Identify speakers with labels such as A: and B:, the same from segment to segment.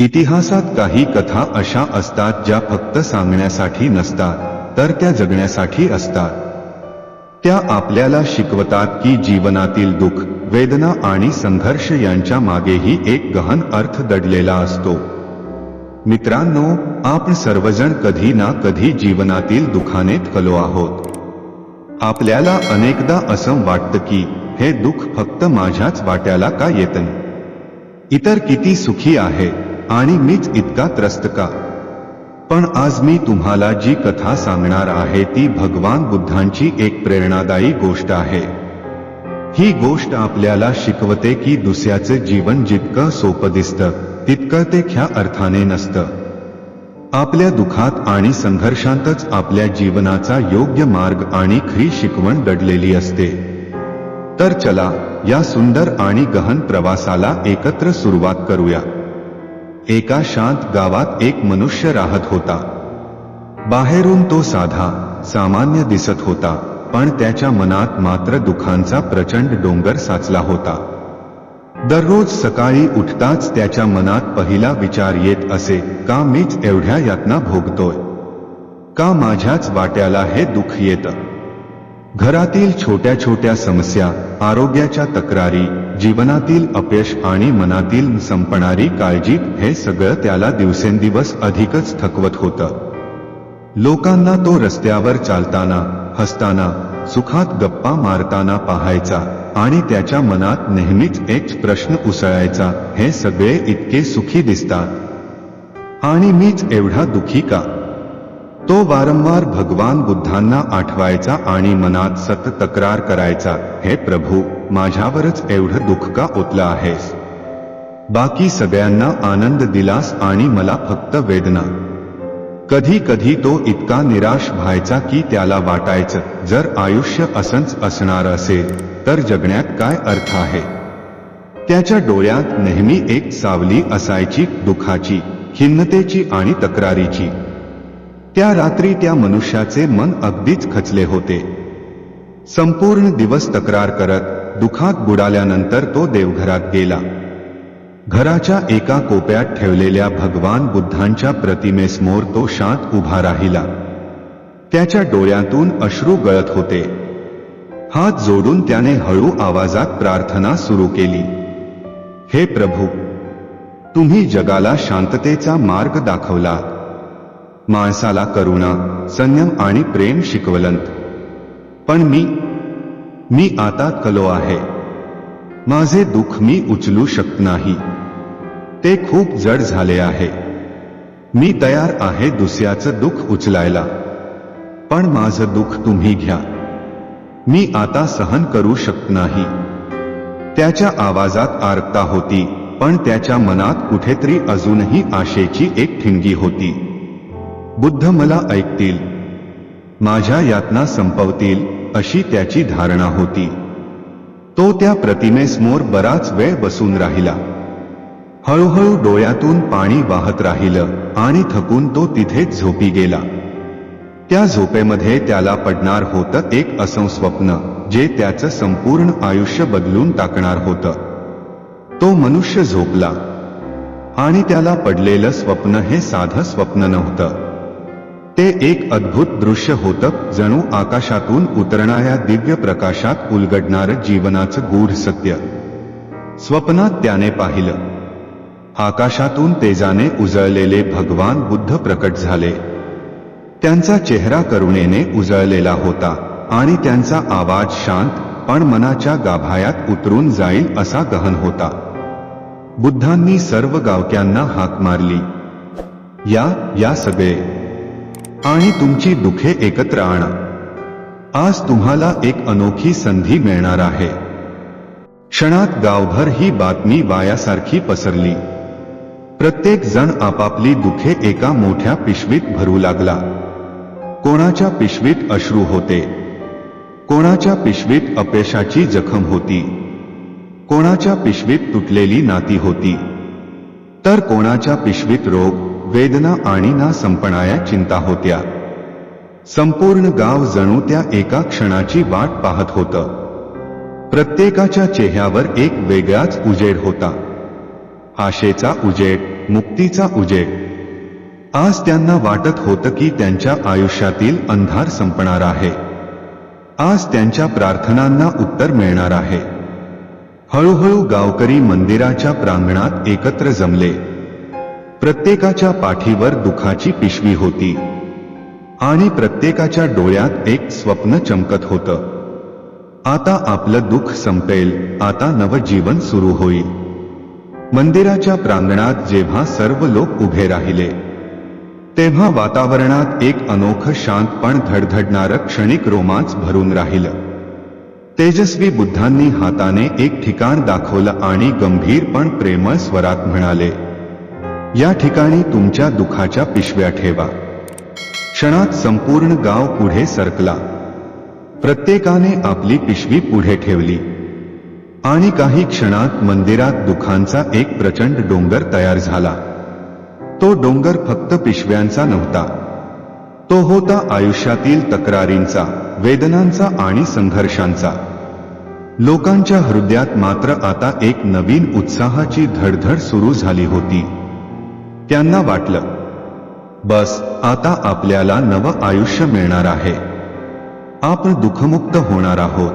A: इतिहासात काही कथा अशा असतात ज्या फक्त सांगण्यासाठी नसतात तर त्या जगण्यासाठी असतात. त्या आपल्याला शिकवतात की जीवनातील दुःख वेदना आणि संघर्ष यांच्या मागेही एक गहन अर्थ दडलेला असतो. मित्रांनो आपण सर्वजण कधी ना कधी जीवनातील दुखाने थकलो आहोत. आपल्याला अनेकदा असं वाटतं की हे दुःख फक्त माझ्याच वाट्याला का येतं इतर किती सुखी आहे? आणि मीच इतका त्रस्त का? पण आज मी तुम्हाला जी कथा सांगणार आहे ती भगवान बुद्धांची एक प्रेरणादायी गोष्ट आहे. ही गोष्ट आपल्याला शिकवते की दुसऱ्याचं जीवन जितकं सोपं दिसतं तितकं ते ख्या अर्थाने नसतं. आपल्या दुखात आणि संघर्षांतच आपल्या जीवनाचा योग्य मार्ग आणि खरी शिकवण दडलेली असते. तर चला या सुंदर आणि गहन प्रवासाला एकत्र सुरुवात करूया. एका शांत गावात एक मनुष्य राहत होता. बाहेरून तो साधा सामान्य दिसत होता पण त्याच्या मनात मात्र दुखांचा प्रचंड डोंगर साचला होता. दररोज सकाळी उठताच त्याच्या मनात पहिला विचार येत असे का मीच एवढ्या यातना भोगतोय? का माझ्याच वाट्याला हे दुःख येतं? घरातील छोट्या छोट्या समस्या आरोग्याच्या तक्रारी जीवनातील अपयश आणि मनातील संपणारी काळजी हे सगळं त्याला दिवसेंदिवस अधिकच थकवत होतं. लोकांना तो रस्त्यावर चालताना हसताना सुखात गप्पा मारताना पाहायचा आणि त्याच्या मनात नेहमीच एक प्रश्न उसळायचा हे सगळे इतके सुखी दिसतात. आणि मीच एवढा दुखी का? तो वारंवार भगवान बुद्धांना आठवायचा आणि मनात सतत तक्रार करायचा हे प्रभू माझ्यावरच एवढं दुःख का ओतलं आहेस? बाकी सगळ्यांना आनंद दिलास आणि मला फक्त वेदना. कधी कधी तो इतका निराश व्हायचा की त्याला वाटायचं जर आयुष्य असंच असणार असेल तर जगण्यात काय अर्थ आहे? त्याच्या डोळ्यात नेहमी एक सावली असायची दुखाची खिन्नतेची आणि तक्रारीची. त्या रात्री त्या मनुष्याचे मन अगदीच खचले होते. संपूर्ण दिवस तक्रार करत दुखात बुडाल्यानंतर तो देवघरात गेला. घराच्या एका कोप्यात ठेवलेल्या भगवान बुद्धांच्या प्रतिमेसमोर तो शांत उभा राहिला. त्याच्या डोळ्यातून अश्रू गळत होते. हात जोडून त्याने हळू आवाजात प्रार्थना सुरू केली. हे प्रभू तुम्ही जगाला शांततेचा मार्ग दाखवला माणसाला करुणा संयम आणि प्रेम शिकवलंत. पण मी मी आता कलो आहे. माझे दुःख मी उचलू शकत नाही. ते खूप जड झाले आहे. मी तयार आहे दुसऱ्याचं दुःख उचलायला. पण माझं दुःख तुम्ही घ्या. मी आता सहन करू शकत नाही. त्याच्या आवाजात आर्कता होती पण त्याच्या मनात कुठेतरी अजूनही आशेची एक ठिणगी होती. बुद्ध मला ऐकतील. माझ्या यातना संपवतील अशी त्याची धारणा होती. तो त्या प्रतिमेसमोर बराच वेळ बसून राहिला. हळूहळू डोळ्यातून पाणी वाहत राहिलं आणि थकून तो तिथेच झोपी गेला. त्या झोपेमध्ये त्याला पडणार होतं एक असं स्वप्न जे त्याचं संपूर्ण आयुष्य बदलून टाकणार होतं. तो मनुष्य झोपला. आणि त्याला पडलेलं स्वप्न हे साधं स्वप्न नव्हतं. ते एक अद्भुत दृश्य होतं जणू आकाशातून उतरणाऱ्या दिव्य प्रकाशात उलगडणारं जीवनाचं गूढ सत्य. स्वप्नात त्याने पाहिलं. आकाशातून तेजाने उजळलेले भगवान बुद्ध प्रकट झाले. त्यांचा चेहरा करुणेने उजळलेला होता आणि त्यांचा आवाज शांत पण मनाच्या गाभायात उतरून जाईल असा गहन होता. बुद्धांनी सर्व गावक्यांना हाक मारली. या या सगळे. आणि तुमची दुखे एकत्र आणा. आज तुम्हाला एक अनोखी संधी मिळणार आहे. क्षणात गावभर ही बातमी वायासारखी पसरली. प्रत्येक जण आपापली दुखे एका मोठ्या पिशवीत भरू लागला. कोणाच्या पिशवीत अश्रू होते. कोणाच्या पिशवीत अपयशाची जखम होती. कोणाच्या पिशवीत तुटलेली नाती होती. तर कोणाच्या पिशवीत रोग? वेदना आणि ना संपणाऱ्या चिंता होत्या. संपूर्ण गाव जणू त्या एका क्षणाची वाट पाहत होतं. प्रत्येकाच्या चेहऱ्यावर एक वेगळाच उजेड होता. आशेचा उजेड मुक्तीचा उजेड. आज त्यांना वाटत होतं की त्यांच्या आयुष्यातील अंधार संपणार आहे. आज त्यांच्या प्रार्थनांना उत्तर मिळणार आहे. हळूहळू गावकरी मंदिराच्या प्रांगणात एकत्र जमले. प्रत्येकाच्या पाठीवर दुखाची पिशवी होती. आणि प्रत्येकाच्या डोळ्यात एक स्वप्न चमकत होतं. आता आपलं दुःख संपेल आता नवजीवन सुरू होईल. मंदिराच्या प्रांगणात जेव्हा सर्व लोक उभे राहिले तेव्हा वातावरणात एक अनोखं शांत पण धडधडणारं क्षणिक रोमांच भरून राहिलं. तेजस्वी बुद्धांनी हाताने एक ठिकाण दाखवलं आणि गंभीर पण प्रेमळ स्वरात म्हणाले या ठिकाणी तुमच्या दुखाच्या पिशव्या ठेवा. क्षणात संपूर्ण गाव पुढे सरकला. प्रत्येकाने आपली पिशवी पुढे ठेवली. आणि काही क्षणात मंदिरात दुखांचा एक प्रचंड डोंगर तयार झाला. तो डोंगर फक्त पिशव्यांचा नव्हता. तो होता आयुष्यातील तक्रारींचा वेदनांचा आणि संघर्षांचा. लोकांच्या हृदयात मात्र आता एक नवीन उत्साहाची धडधड सुरू झाली होती. त्यांना वाटलं बस आता आपल्याला नवं आयुष्य मिळणार आहे. आपण दुःखमुक्त होणार आहोत.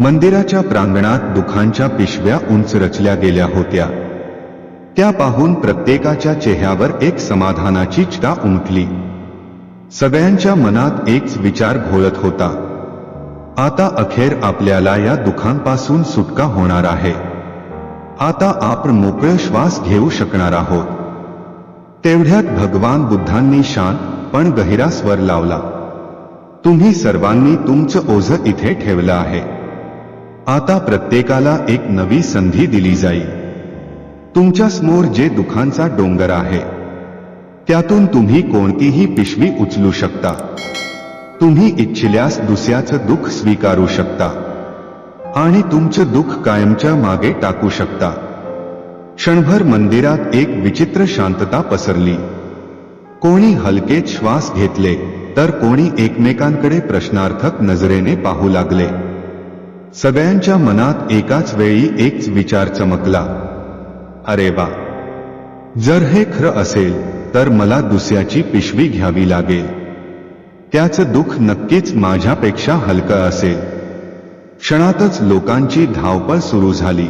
A: मंदिराच्या प्रांगणात दुखांच्या पिशव्या उंच रचल्या गेल्या होत्या. त्या पाहून प्रत्येकाच्या चेहऱ्यावर एक समाधानाची चिटा उमटली. सगळ्यांच्या मनात एकच विचार घोळत होता आता अखेर आपल्याला या दुखांपासून सुटका होणार आहे. आता आपण मोकळ श्वास घेऊ शकणार आहोत. तेवढ्यात भगवान बुद्धांनी शांत पण गहिरा स्वर लावला. तुम्ही सर्वांनी तुमचं ओझ इथे ठेवलं आहे. आता प्रत्येकाला एक नवी संधी दिली जाईल. तुमच्यासमोर जे दुखांचा डोंगर आहे त्यातून तुम्ही कोणतीही पिशवी उचलू शकता. तुम्ही इच्छिल्यास दुसऱ्याचं दुःख स्वीकारू शकता. आणि तुमचं दुःख कायमच्या मागे टाकू शकता. क्षणभर मंदिरात एक विचित्र शांतता पसरली. कोणी हलकेत श्वास घेतले तर कोणी एकमेकांकडे प्रश्नार्थक नजरेने पाहू लागले. सगळ्यांच्या मनात एकाच वेळी एकच विचार चमकला. अरे वा जर हे खरं असेल तर मला दुसऱ्याची पिशवी घ्यावी लागेल. त्याचं दुःख नक्कीच माझ्यापेक्षा हलकं असेल. क्षणातच लोकांची धावपळ सुरू झाली.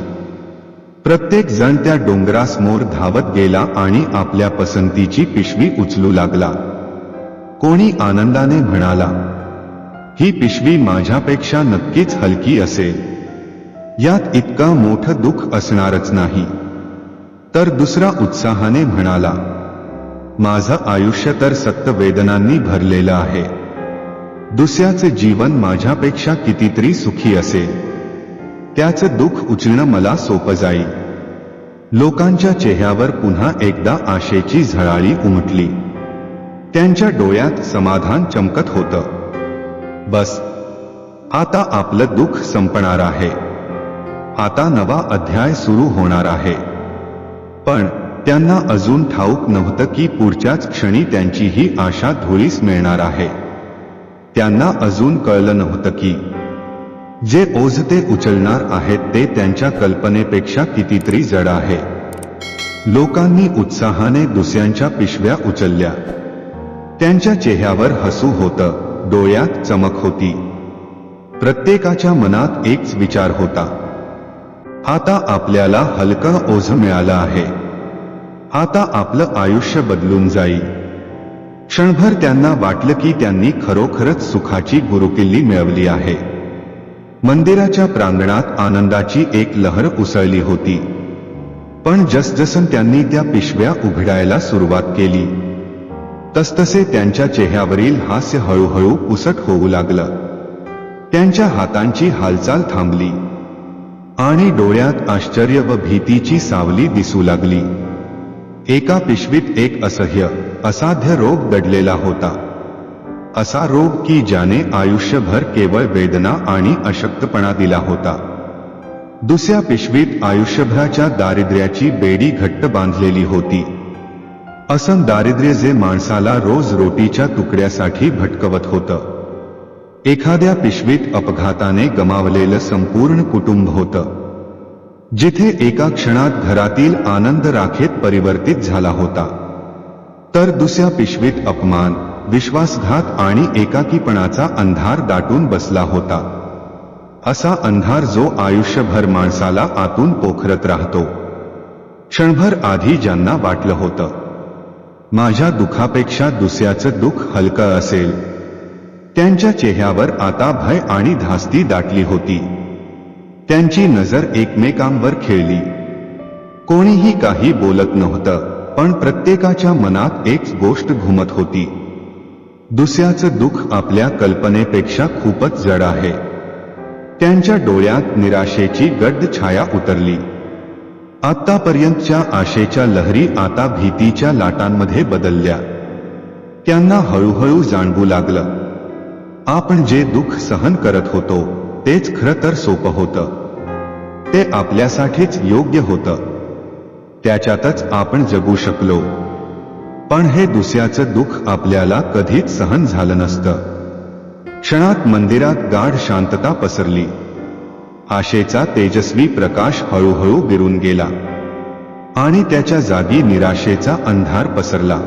A: प्रत्येक जण त्या डोंगरासमोर धावत गेला आणि आपल्या पसंतीची पिशवी उचलू लागला. कोणी आनंदाने म्हणाला ही पिशवी माझ्यापेक्षा नक्कीच हलकी असेल. यात इतका मोठं दुःख असणारच नाही. तर दुसरा उत्साहाने म्हणाला माझं आयुष्य तर सत्त वेदनांनी भरलेलं आहे. दुसऱ्याचे जीवन माझ्यापेक्षा कितीतरी सुखी असेल. त्याचं दुःख उचलणं मला सोपं जाईल लोकांच्या चेहऱ्यावर पुन्हा एकदा आशेची झळाळी उमटली. त्यांच्या डोळ्यात समाधान चमकत होतं. बस आता आपलं दुःख संपणार आहे. आता नवा अध्याय सुरू होणार आहे. पण त्यांना अजून ठाऊक नव्हतं की पुढच्याच क्षणी त्यांची ही आशा धुळीस मिळणार आहे. त्यांना अजून कळलं नव्हतं की जे ओझ ते उचलणार आहेत ते त्यांच्या कल्पनेपेक्षा कितीतरी जड आहे. लोकांनी उत्साहाने दुसऱ्यांच्या पिशव्या उचलल्या. त्यांच्या चेहऱ्यावर हसू होतं डोळ्यात चमक होती. प्रत्येकाच्या मनात एकच विचार होता. आता आपल्याला हलकं ओझ मिळालं आहे. आता आपलं आयुष्य बदलून जाईल. क्षणभर त्यांना वाटलं की त्यांनी खरोखरच सुखाची गुरुकिल्ली मिळवली आहे. मंदिराच्या प्रांगणात आनंदाची एक लहर उसळली होती. पण जसजसं त्यांनी त्या पिशव्या उघडायला सुरुवात केली तसतसे त्यांच्या चेहऱ्यावरील हास्य हळूहळू उसट होऊ लागलं. त्यांच्या हातांची हालचाल थांबली आणि डोळ्यात आश्चर्य व भीतीची सावली दिसू लागली. एका पिशवीत एक असह्य असाध्य रोग दडलेला होता. असा रोग की ज्याने आयुष्यभर केवळ वेदना आणि अशक्तपणा दिला होता. दुसऱ्या पिशवीत आयुष्यभराच्या दारिद्र्याची बेडी घट्ट बांधलेली होती. असं दारिद्र्य जे माणसाला रोज रोटीच्या तुकड्यासाठी भटकवत होतं. एखाद्या पिशवीत अपघाताने गमावलेलं संपूर्ण कुटुंब होतं. जिथे एका क्षणात घरातील आनंद राखेत परिवर्तित झाला होता. तर दुसऱ्या पिशवीत अपमान विश्वासघात आणि एकाकीपणाचा अंधार दाटून बसला होता. असा अंधार जो आयुष्यभर माणसाला आतून पोखरत राहतो. क्षणभर आधी ज्यांना वाटलं होतं. माझ्या दुखापेक्षा दुसऱ्याचं दुःख हलकं असेल. त्यांच्या चेहऱ्यावर आता भय आणि धास्ती दाटली होती. त्यांची नजर एकमेकांवर खेळली. कोणीही काही बोलत नव्हतं पण प्रत्येकाच्या मनात एक गोष्ट घुमत होती. दुसऱ्याचं दुःख आपल्या कल्पनेपेक्षा खूपच जड आहे. त्यांच्या डोळ्यात निराशेची गड्ड छाया उतरली. आतापर्यंतच्या आशेच्या लहरी आता भीतीच्या लाटांमध्ये बदलल्या. त्यांना हळूहळू जाणवू लागलं. आपण जे दुःख सहन करत होतो तेच खरं तर सोपं होतं. ते आपल्यासाठीच योग्य होतं. त्याच्यातच आपण जगू शकलो. पण हे दुसऱ्याचं दुःख आपल्याला कधीच सहन झालं नसतं. क्षणात मंदिरात गाढ शांतता पसरली. आशेचा तेजस्वी प्रकाश हळूहळू विरून गेला. आणि त्याच्या जागी निराशेचा अंधार पसरला.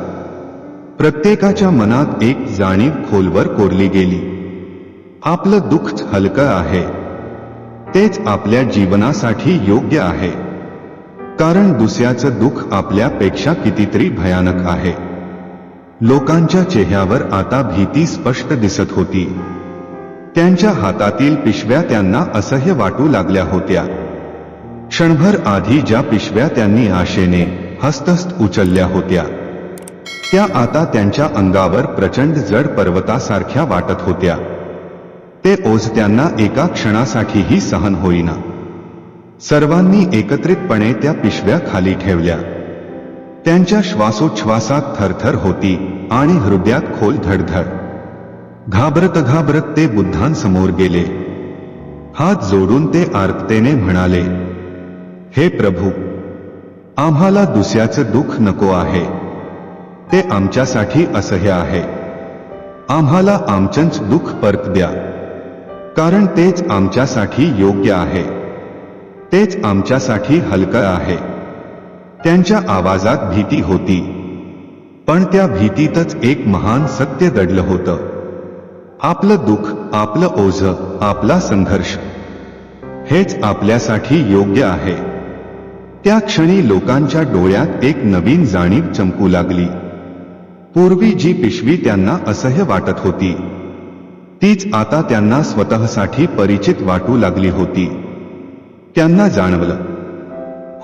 A: प्रत्येकाच्या मनात एक जाणीव खोलवर कोरली गेली. आपलं दुःख हलकं आहे. तेच आपल्या जीवनासाठी योग्य आहे. कारण दुसऱ्याचं दुःख आपल्यापेक्षा कितीतरी भयानक आहे. लोकांच्या चेहऱ्यावर आता भीती स्पष्ट दिसत होती. त्यांच्या हातातील पिशव्या त्यांना असह्य वाटू लागल्या होत्या. क्षणभर आधी ज्या पिशव्या त्यांनी आशेने हस्तस्त उचलल्या होत्या त्या आता त्यांच्या अंगावर प्रचंड जड पर्वतासारख्या वाटत होत्या. ते ओझ त्यांना एका क्षणासाठीही सहन होईना. सर्वांनी एकत्रितपणे त्या पिशव्या खाली ठेवल्या. त्यांच्या श्वासोच्छ्वासात थरथर होती आणि हृदयात खोल धडधड. घाबरत घाबरत ते बुद्धांसमोर गेले. हात जोडून ते आर्ततेने म्हणाले हे प्रभू आम्हाला दुसऱ्याचं दुःख नको आहे. ते आमच्यासाठी असह्य आहे. आम्हाला आमचंच दुःख परत द्या. कारण तेच आमच्यासाठी योग्य आहे. तेच आमच्यासाठी हलकं आहे. त्यांच्या आवाजात भीती होती. पण त्या भीतीतच एक महान सत्य दडलं होतं. आपलं दुःख आपलं ओझ आपला संघर्ष हेच आपल्यासाठी योग्य आहे. त्या क्षणी लोकांच्या डोळ्यात एक नवीन जाणीव चमकू लागली. पूर्वी जी पिशवी त्यांना असह्य वाटत होती तीच आता त्यांना स्वतःसाठी परिचित वाटू लागली होती. त्यांना जाणवलं.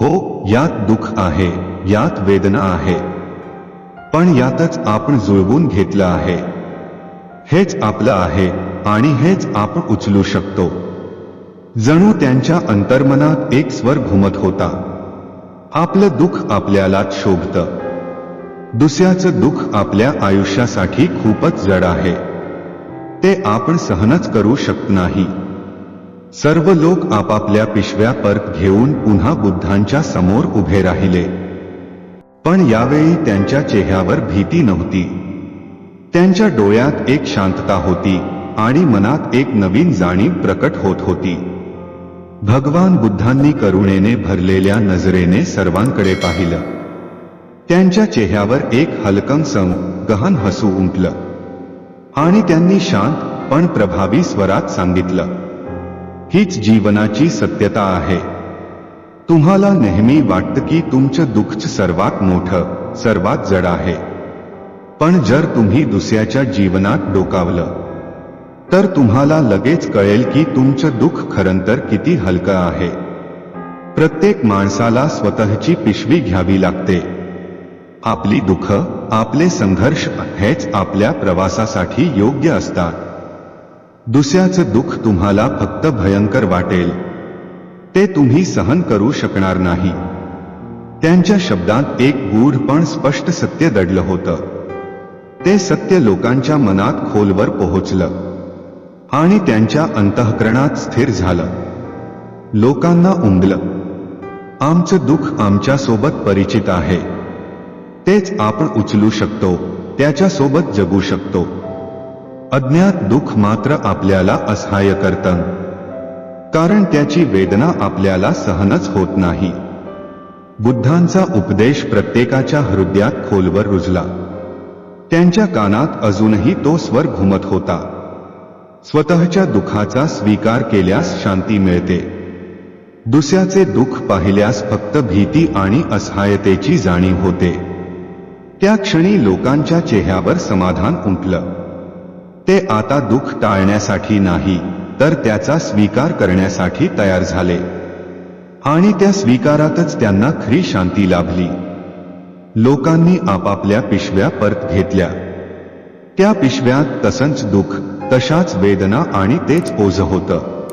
A: हो यात दुःख आहे यात वेदना आहे. पण यातच आपण जुळवून घेतलं आहे. हेच आपलं आहे आणि हेच आपण उचलू शकतो. जणू त्यांच्या अंतर्मनात एक स्वर घुमत होता. आपलं दुःख आपल्यालाच शोभतं. दुसऱ्याचं दुःख आपल्या आयुष्यासाठी खूपच जड आहे. ते आपण सहनच करू शकत नाही. सर्व लोक आपापल्या पिशव्या परत घेऊन पुन्हा बुद्धांच्या समोर उभे राहिले. पण यावेळी त्यांच्या चेहऱ्यावर भीती नव्हती. त्यांच्या डोळ्यात एक शांतता होती आणि मनात एक नवीन जाणीव प्रकट होत होती. भगवान बुद्धांनी करुणेने भरलेल्या नजरेने सर्वांकडे पाहिलं. त्यांच्या चेहऱ्यावर एक हलकं सं गहन हसू उमटलं. आणि त्यांनी शांत पण प्रभावी स्वरात सांगितलं. हीच जीवनाची सत्यता आहे. तुम्हाला नेहमी वाटतं की तुमचं दुःख सर्वात मोठं सर्वात जड आहे. पण जर तुम्ही दुसऱ्याच्या जीवनात डोकावलं तर तुम्हाला लगेच कळेल की तुमचं दुःख खरंतर किती हलकं आहे. प्रत्येक माणसाला स्वतःची पिशवी घ्यावी लागते. आपली दुःख आपले संघर्ष हेच आपल्या प्रवासासाठी योग्य असतात. दुसऱ्याचं दुःख तुम्हाला फक्त भयंकर वाटेल. ते तुम्ही सहन करू शकणार नाही. त्यांच्या शब्दात एक गूढ पण स्पष्ट सत्य दडलं होतं. ते सत्य लोकांच्या मनात खोलवर पोहोचलं. आणि त्यांच्या अंतःकरणात स्थिर झालं. लोकांना उमगलं आमचं दुःख आमच्यासोबत परिचित आहे. तेच आपण उचलू शकतो त्याच्यासोबत जगू शकतो. अज्ञात दुःख मात्र आपल्याला असहाय्य करतं. कारण त्याची वेदना आपल्याला सहनच होत नाही. बुद्धांचा उपदेश प्रत्येकाच्या हृदयात खोलवर रुजला. त्यांच्या कानात अजूनही तो स्वर घुमत होता. स्वतःच्या दुःखाचा स्वीकार केल्यास शांती मिळते. दुसऱ्याचे दुःख पाहिल्यास फक्त भीती आणि असहायतेची जाणीव होते. त्या क्षणी लोकांच्या चेहऱ्यावर समाधान उमटलं ते आता दुःख टाळण्यासाठी नाही तर त्याचा स्वीकार करण्यासाठी तयार झाले. आणि त्या स्वीकारातच त्यांना खरी शांती लाभली. लोकांनी आपापल्या पिशव्या परत घेतल्या. त्या पिशव्यात तसंच दुःख तशाच वेदना आणि तेच ओझ होतं.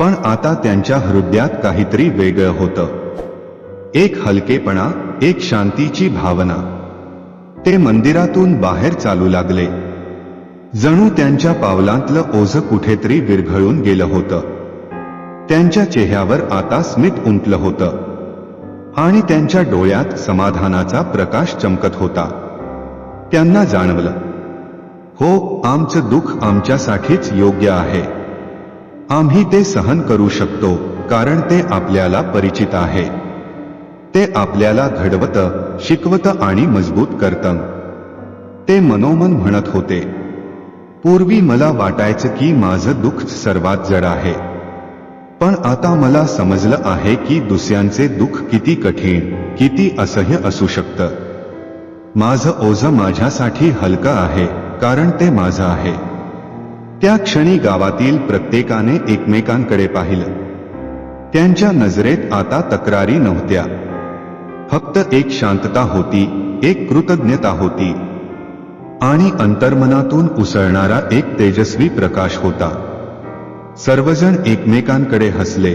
A: पण आता त्यांच्या हृदयात काहीतरी वेगळं होतं. एक हलकेपणा एक शांतीची भावना. ते मंदिरातून बाहेर चालू लागले. जणू त्यांच्या पावलांतलं ओझ कुठेतरी विरघळून गेलं होतं. त्यांच्या चेहऱ्यावर आता स्मित उमटलं होतं. आणि त्यांच्या डोळ्यात समाधानाचा प्रकाश चमकत होता. त्यांना जाणवलं हो आमचं दुःख आमच्यासाठीच योग्य आहे. आम्ही ते सहन करू शकतो कारण ते आपल्याला परिचित आहे. ते आपल्याला घडवतं शिकवतं आणि मजबूत करतं. ते मनोमन म्हणत होते. पूर्वी मला वाटायचं की माझं दुःख सर्वात जड आहे. पण आता मला समजलं आहे की दुसऱ्यांचे दुःख किती कठीण किती असह्य असू शकतं. माझं ओझ माझ्यासाठी हलकं आहे कारण ते माझं आहे. त्या क्षणी गावातील प्रत्येकाने एकमेकांकडे पाहिलं. त्यांच्या नजरेत आता तक्रारी नव्हत्या. फक्त एक शांतता होती एक कृतज्ञता होती. आणि अंतर्मनातून उसळणारा एक तेजस्वी प्रकाश होता. सर्वजण एकमेकांकडे हसले.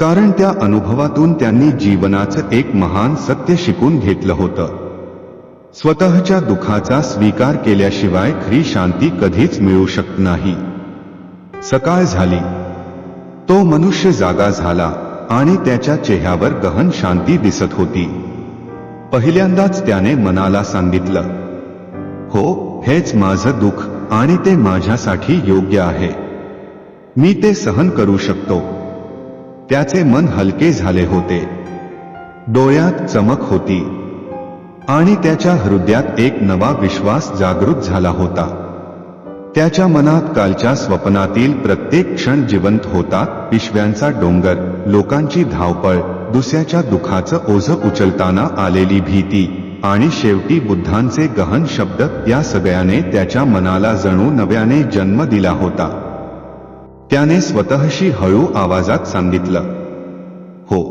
A: कारण त्या अनुभवातून त्यांनी जीवनाचं एक महान सत्य शिकून घेतलं होतं. स्वतःच्या दुःखाचा स्वीकार केल्याशिवाय खरी शांती कधीच मिळू शकत नाही. सकाळ झाली. तो मनुष्य जागा झाला आणि त्याच्या चेहऱ्यावर गहन शांती दिसत होती. पहिल्यांदाच त्याने मनाला सांगितलं हो हेच माझं दुःख आणि ते माझ्यासाठी योग्य आहे. मी ते सहन करू शकतो. त्याचे मन हलके झाले होते. डोळ्यात चमक होती. आणि त्याच्या हृदयात एक नवा विश्वास जागृत झाला होता. त्याच्या मनात कालच्या स्वप्नातील प्रत्येक क्षण जिवंत होता पिशव्यांचा डोंगर लोकांची धावपळ दुसऱ्याच्या दुःखाचं ओझ उचलताना आलेली भीती. आणि शेवटी बुद्धांचे गहन शब्द या सगळ्याने त्याच्या मनाला जणू नव्याने जन्म दिला होता. त्याने स्वतःशी हळू आवाजात सांगितलं हो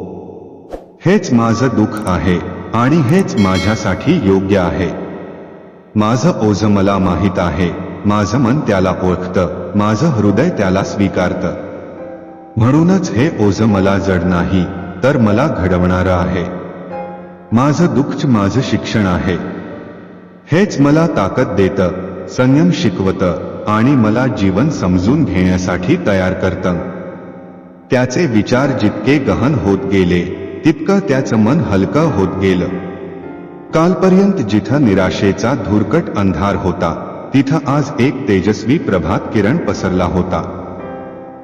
A: हेच माझं दुःख आहे आणि हेच माझ्यासाठी योग्य आहे. माझं ओझ मला माहीत आहे माझं मन त्याला ओळखतं माझं हृदय त्याला स्वीकारतं. म्हणूनच हे ओझ मला जड नाही तर मला घडवणारं आहे. माझं दुःख माझं शिक्षण आहे. हेच मला ताकद देतं संयम शिकवतं आणि मला जीवन समजून घेण्यासाठी तयार करतं. त्याचे विचार जितके गहन होत गेले तितकं त्याचं मन हलकं होत गेलं. कालपर्यंत जिथं निराशेचा धुरकट अंधार होता तिथं आज एक तेजस्वी प्रभात किरण पसरला होता.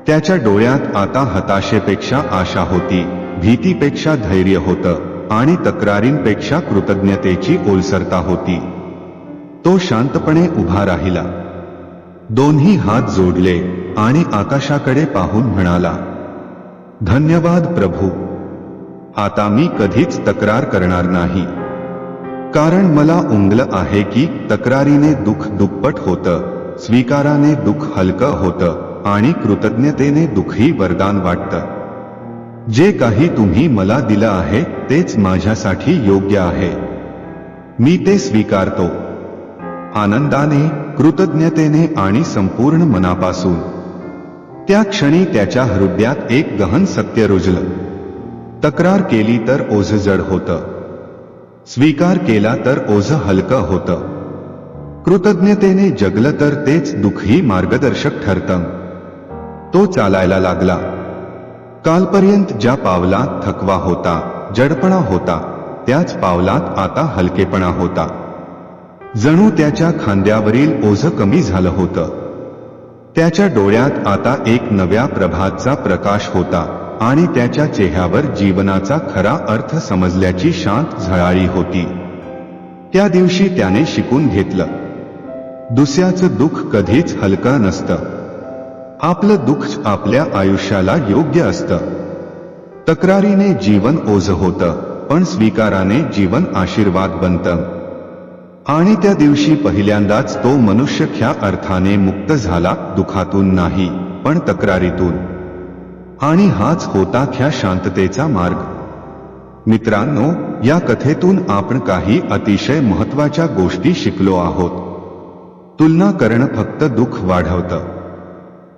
A: त्याच्या डोळ्यात आता हताशेपेक्षा आशा होती भीतीपेक्षा धैर्य होतं. आणि तक्रारींपेक्षा कृतज्ञतेची ओलसरता होती. तो शांतपणे उभा राहिला. दोन्ही हात जोडले आणि आकाशाकडे पाहून म्हणाला धन्यवाद प्रभू. आता मी कधीच तक्रार करणार नाही. कारण मला उंगलं आहे की तक्रारीने दुःख दुप्पट होतं स्वीकाराने दुःख हलकं होतं आणि कृतज्ञतेने दुःखही वरदान वाटतं. जे काही तुम्ही मला दिलं आहे तेच माझ्यासाठी योग्य आहे. मी ते स्वीकारतो. आनंदाने कृतज्ञतेने आणि संपूर्ण मनापासून. त्या क्षणी त्याच्या हृदयात एक गहन सत्य रुजलं. तक्रार केली तर ओझ जड होतं. स्वीकार केला तर ओझ हलकं होतं. कृतज्ञतेने जगलं तर तेच दुःखी मार्गदर्शक ठरतं. तो चालायला लागला. कालपर्यंत ज्या पावलात थकवा होता जडपणा होता त्याच पावलात आता हलकेपणा होता. जणू त्याच्या खांद्यावरील ओझ कमी झालं होतं. त्याच्या डोळ्यात आता एक नव्या प्रभातचा प्रकाश होता आणि त्याच्या चेहऱ्यावर जीवनाचा खरा अर्थ समजल्याची शांत झळाळी होती. त्या दिवशी त्याने शिकून घेतलं. दुसऱ्याचं दुःख कधीच हलकं नसतं. आपलं दुःख आपल्या आयुष्याला योग्य असतं. तक्रारीने जीवन ओझ होतं पण स्वीकाराने जीवन आशीर्वाद बनतं. आणि त्या दिवशी पहिल्यांदाच तो मनुष्य ख्या अर्थाने मुक्त झाला दुखातून नाही पण तक्रारीतून. आणि हाच होता ख्या शांततेचा मार्ग. मित्रांनो या कथेतून आपण काही अतिशय महत्त्वाच्या गोष्टी शिकलो आहोत. तुलना करणं फक्त दुःख वाढवतं.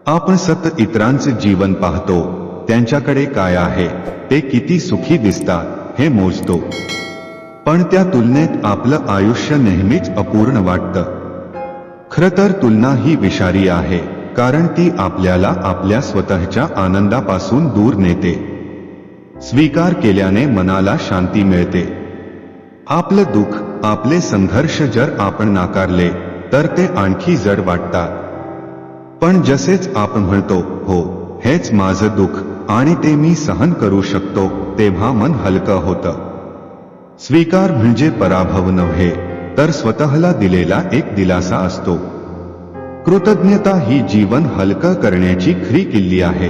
A: आपण सत इतरांचे जीवन पाहतो. त्यांच्याकडे काय आहे? ते किती सुखी दिसतात हे मोजतो. पण त्या तुलनेत आपलं आयुष्य नेहमीच अपूर्ण वाटतं. खरं तर तुलना ही विषारी आहे कारण ती आपल्याला आपल्या स्वतःच्या आनंदापासून दूर नेते. स्वीकार केल्याने मनाला शांती मिळते. आपलं दुःख आपले संघर्ष जर आपण नाकारले तर ते आणखी जड वाटतात. पण जसेच आपण म्हणतो हो हेच माझं दुःख आणि ते मी सहन करू शकतो तेव्हा मन हलकं होतं. स्वीकार म्हणजे पराभव नव्हे तर स्वतःला दिलेला एक दिलासा असतो. कृतज्ञता ही जीवन हलकं करण्याची खरी किल्ली आहे.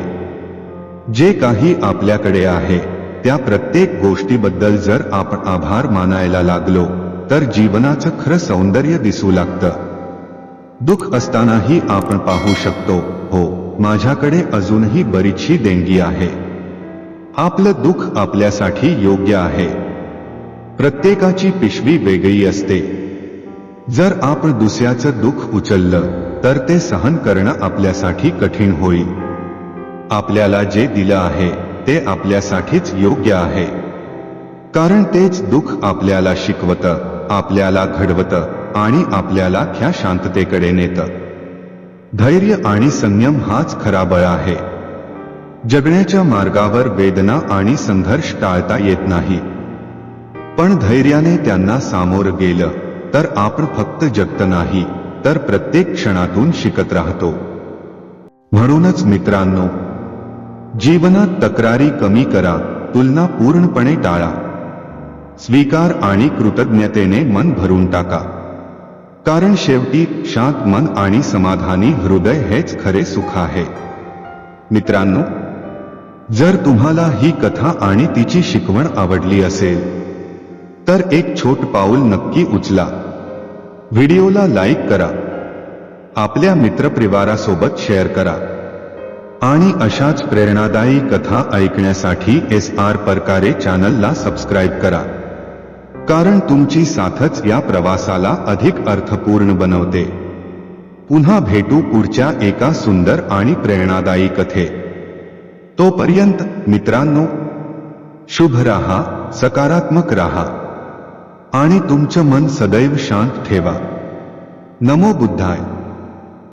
A: जे काही आपल्याकडे आहे त्या प्रत्येक गोष्टीबद्दल जर आपण आभार मानायला लागलो तर जीवनाचं खरं सौंदर्य दिसू लागतं. दुःख असतानाही आपण पाहू शकतो हो माझ्याकडे अजूनही बरीचशी देणगी आहे. आपलं दुःख आपल्यासाठी योग्य आहे. प्रत्येकाची पिशवी वेगळी असते. जर आपण दुसऱ्याचं दुःख उचललं तर ते सहन करणं आपल्यासाठी कठीण होईल. आपल्याला जे दिलं आहे ते आपल्यासाठीच योग्य आहे. कारण तेच दुःख आपल्याला शिकवतं आपल्याला घडवतं. आणि आपल्याला ख्या शांततेकडे नेतं. धैर्य आणि संयम हाच खरा बळ आहे. जगण्याच्या मार्गावर वेदना आणि संघर्ष टाळता येत नाही. पण धैर्याने त्यांना सामोरं गेलं तर आपण फक्त जगत नाही तर प्रत्येक क्षणातून शिकत राहतो. म्हणूनच मित्रांनो जीवनात तक्रारी कमी करा तुलना पूर्णपणे टाळा. स्वीकार आणि कृतज्ञतेने मन भरून टाका. कारण शेवटी शांत मन आणि समाधानी हृदय हेच खरे सुख आहे. मित्रांनो जर तुम्हाला ही कथा आणि तिची शिकवण आवडली असेल तर एक छोट पाऊल नक्की उचला. व्हिडिओला लाईक करा. आपल्या मित्रपरिवारासोबत शेअर करा. आणि अशाच प्रेरणादायी कथा ऐकण्यासाठी एस आर परकारे चॅनलला सबस्क्राईब करा. कारण तुमची साथच या प्रवासाला अधिक अर्थपूर्ण बनवते. पुन्हा भेटू पुढच्या एका सुंदर आणि प्रेरणादायी कथे. तोपर्यंत मित्रांनो शुभ राहा सकारात्मक राहा. आणि तुमचं मन सदैव शांत ठेवा. नमो बुद्धाय.